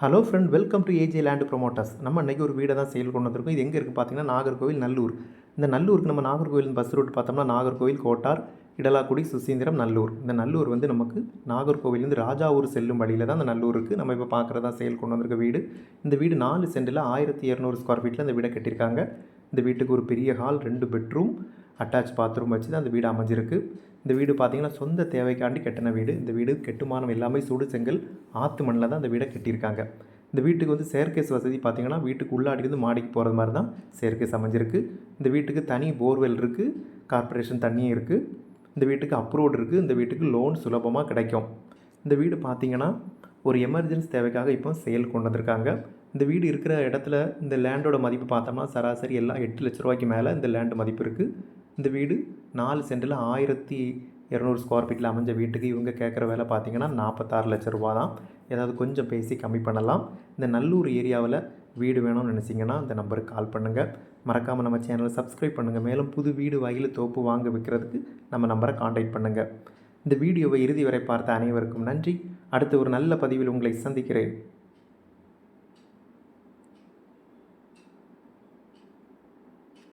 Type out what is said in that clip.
Hello friend welcome to AJ land promoters நம்ம இன்றைக்கி ஒரு வீடை தான் செயல் கொண்டு வந்திருக்கோம். இது எங்கே இருக்குது பார்த்தீங்கன்னா நாகர்கோவில் நல்லூர். இந்த நல்லூருக்கு நம்ம நாகர்கோவில் பஸ் ரூட் பார்த்தோம்னா நாகர்கோவில் கோட்டார் இடலாக்குடி சுசீந்திரம் நல்லூர். இந்த நல்லூர் வந்து நமக்கு நாகர்கோவிலேருந்து ராஜாவூர் செல்லும் வழியில் தான் அந்த நல்லூருக்கு நம்ம இப்போ பார்க்குறதா செயல் கொண்டு வந்திருக்க வீடு. இந்த வீடு நாலு சென்டில் ஆயிரத்தி இரநூறு ஸ்கொயர் ஃபீட்டில் இந்த வீடை கட்டியிருக்காங்க. இந்த வீட்டுக்கு ஒரு பெரிய ஹால் ரெண்டு பெட்ரூம் அட்டாச் பாத்ரூம் வச்சு தான் அந்த வீடு அமைஞ்சிருக்கு. இந்த வீடு பார்த்தீங்கன்னா சொந்த தேவைக்காண்டி கட்டின வீடு. இந்த வீடு கெட்டுமானம் எல்லாமே சுடு செங்கல் ஆற்று மண்ணில் தான் இந்த வீடை கட்டியிருக்காங்க. இந்த வீட்டுக்கு வந்து செயற்கை வசதி பார்த்தீங்கன்னா வீட்டுக்கு உள்ளாடிருந்து மாடிக்கு போகிறது மாதிரி தான் செயற்கை சமைஞ்சிருக்கு இந்த வீட்டுக்கு தனி போர்வெல் இருக்குது கார்ப்பரேஷன் தண்ணியும் இருக்குது இந்த வீட்டுக்கு அப்ரூவ்டு இருக்குது இந்த வீட்டுக்கு லோன் சுலபமாக கிடைக்கும். இந்த வீடு பார்த்தீங்கன்னா ஒரு எமர்ஜென்சி தேவைக்காக இப்போ செயல் கொண்டு வந்திருக்காங்க. இந்த வீடு இருக்கிற இடத்துல இந்த லேண்டோட மதிப்பு பார்த்தோம்னா சராசரி எல்லாம் எட்டு லட்ச ரூபாய்க்கு மேலே இந்த லேண்டு மதிப்பு இருக்குது இந்த வீடு நாலு சென்டில் ஆயிரத்தி இரநூறு ஸ்கொயர் ஃபீட்டில் அமைஞ்ச வீட்டுக்கு இவங்க கேட்குற வேலை பார்த்தீங்கன்னா நாற்பத்தாறு லட்ச ரூபா தான். ஏதாவது கொஞ்சம் பேசி கம்மி பண்ணலாம். இந்த நல்லூர் ஏரியாவில் வீடு வேணும்னு நினச்சிங்கன்னா இந்த நம்பருக்கு கால் பண்ணுங்கள் மறக்காமல் நம்ம சேனலை சப்ஸ்கிரைப் பண்ணுங்கள் மேலும் புது வீடு வகையில் தோப்பு வாங்க விற்கிறதுக்கு நம்ம நம்பரை காண்டாக்ட் பண்ணுங்கள் இந்த வீடியோவை இறுதி வரை பார்த்த அனைவருக்கும் நன்றி. அடுத்து ஒரு நல்ல பதிவில் உங்களை சந்திக்கிறேன்.